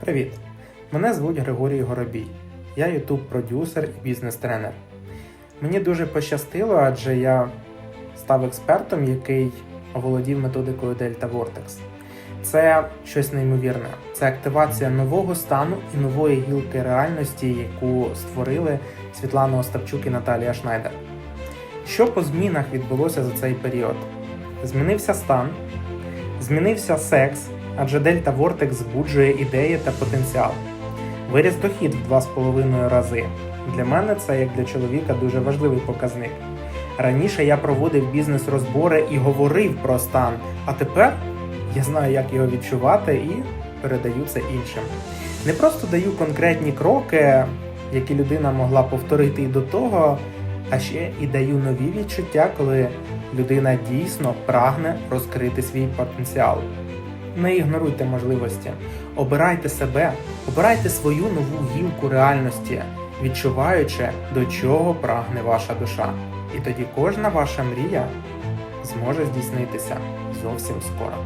Привіт! Мене звуть Григорій Горобій. Я ютуб-продюсер і бізнес-тренер. Мені дуже пощастило, адже я став експертом, який оволодів методикою Delta Vortex. Це щось неймовірне. Це активація нового стану і нової гілки реальності, яку створили Світлана Остапчук і Наталія Шнайдер. Що по змінах відбулося за цей період? Змінився стан, змінився секс, адже Delta Vortex збуджує ідеї та потенціал. Виріс дохід в 2,5 рази. Для мене це, як для чоловіка, дуже важливий показник. Раніше я проводив бізнес-розбори і говорив про стан, а тепер я знаю, як його відчувати і передаю це іншим. Не просто даю конкретні кроки, які людина могла повторити і до того, а ще і даю нові відчуття, коли людина дійсно прагне розкрити свій потенціал. Не ігноруйте можливості, обирайте себе, обирайте свою нову гілку реальності, відчуваючи, до чого прагне ваша душа. І тоді кожна ваша мрія зможе здійснитися зовсім скоро.